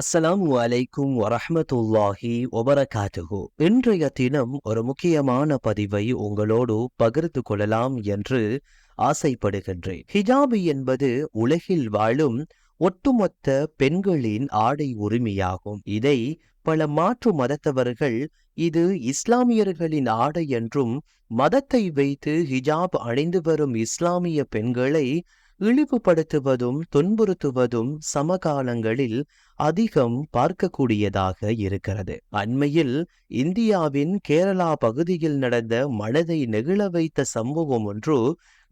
அஸ்ஸலாமு அலைக்கும் வரஹ்மத்துல்லாஹி வபரகாத்துஹு இன்றைய தினம் ஒரு முக்கியமான பதிவை உங்களோடு பகிர்ந்து கொள்ளலாம் என்று ஆசைப்படுகின்றேன். ஹிஜாபு என்பது உலகில் வாழும் ஒட்டுமொத்த பெண்களின் ஆடை உரிமையாகும். இதை பல மாற்று மதத்தவர்கள் இது இஸ்லாமியர்களின் ஆடை என்றும் மதத்தை வைத்து ஹிஜாப் அணிந்து வரும் இஸ்லாமிய பெண்களை இழிவுபடுத்துவதும் துன்புறுத்துவதும் சமகாலங்களில் அதிகம் பார்க்கக்கூடியதாக இருக்கிறது. அண்மையில் இந்தியாவின் கேரளா பகுதியில் நடந்த மனதை நெகிழ வைத்த சம்பவம் ஒன்று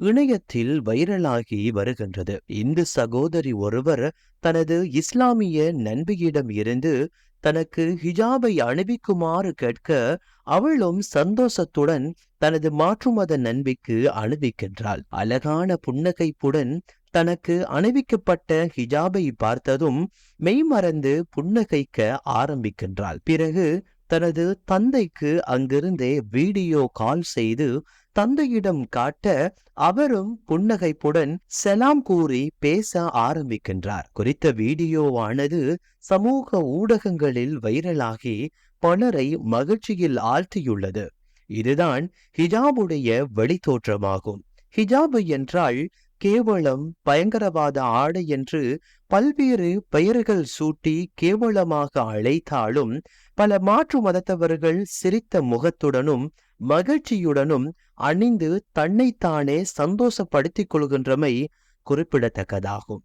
இணையத்தில் வைரலாகி வருகின்றது. இந்து சகோதரி ஒருவர் தனது இஸ்லாமிய நண்பியிடம் இருந்து தனக்கு ஹிஜாபை அணிவிக்குமாறு கேட்க அவளும் சந்தோஷத்துடன் தனது மாற்றுமத நண்பிக்கு அணிவிக்கின்றாள் அழகான புன்னகைப்புடன் தனக்கு அணிவிக்கப்பட்ட ஹிஜாபை பார்த்ததும் மெய்மறந்து புன்னகைக்க ஆரம்பிக்கின்றாள். பிறகு தனது தந்தைக்கு அங்கிருந்தே வீடியோ கால் செய்து தந்தையிடம் காட்ட அவரும் புன்னகைப்புடன் செலாம் கூறி பேச ஆரம்பிக்கின்றார். குறித்த வீடியோவானது சமூக ஊடகங்களில் வைரலாகி பலரை மகிழ்ச்சியில் ஆழ்த்தியுள்ளது. இதுதான் ஹிஜாபுடைய வெளித்தோற்றமாகும். ஹிஜாபு என்றால் கேவலம் பயங்கரவாத ஆடை என்று பல்வேறு பெயர்கள் சூட்டி கேவலமாக அழைத்தாலும் பல மாற்று மதத்தவர்கள் சிரித்த முகத்துடனும் மகிழ்ச்சியுடனும் அணிந்து தன்னைத்தானே சந்தோஷப்படுத்திக் கொள்கின்றமை குறிப்பிடத்தக்கதாகும்.